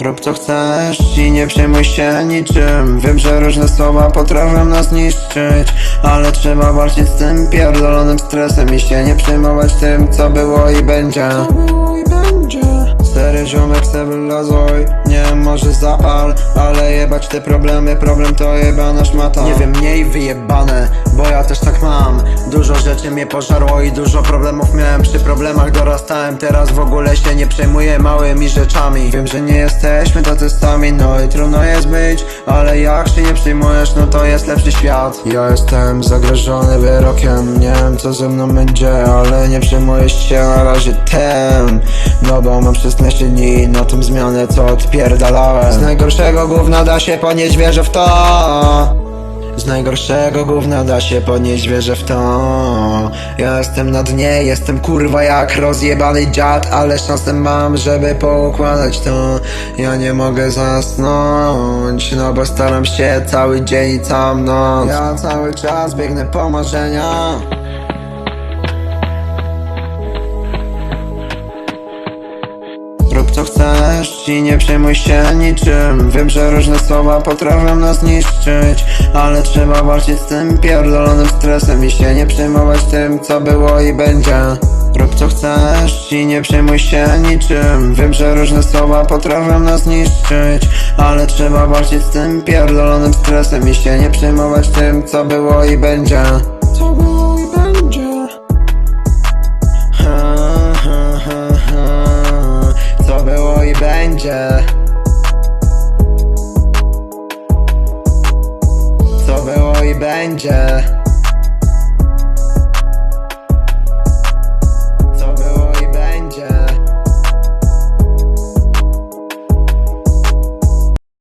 Rób co chcesz i nie przejmuj się niczym. Wiem, że różne słowa potrafią nas niszczyć Ale trzeba walczyć z tym pierdolonym stresem I się nie przejmować tym, co było i będzie. Było i będzie? Stary ziomek se wylazuj Nie może zapal Ale jebać te problemy. Problem to jebana szmata. Nie wiem, mniej wyjebane Bo ja też tak mam Dużo rzeczy mnie pożarło i dużo problemów miałem Przy problemach dorastałem. Teraz w ogóle się nie przejmuję małymi rzeczami. Wiem, że nie jesteśmy tacy sami No i trudno jest być Ale jak się nie przejmujesz No to jest lepszy świat. Ja jestem zagrożony wyrokiem Nie wiem co ze mną będzie Ale nie przejmuję się na razie tem No bo mam 16 dni na tą zmianę co odpierdalałem. Z najgorszego gówna da się ponieść wierzę w to najgorszego gówna da się podnieść, wierzę w to. Ja jestem na dnie, jestem kurwa jak rozjebany dziad Ale szansę mam, żeby poukładać to. Ja nie mogę zasnąć, no bo staram się cały dzień i całą noc Ja cały czas biegnę po marzenia Chcesz i nie przejmuj się niczym. Wiem, że różne słowa potrafią nas niszczyć Ale trzeba walczyć z tym pierdolonym stresem I się nie przejmować tym, co było i będzie. Rób co chcesz i nie przejmuj się niczym. Wiem, że różne słowa potrafią nas niszczyć Ale trzeba walczyć z tym pierdolonym stresem I się nie przejmować tym, co było i będzie będzie Co było i będzie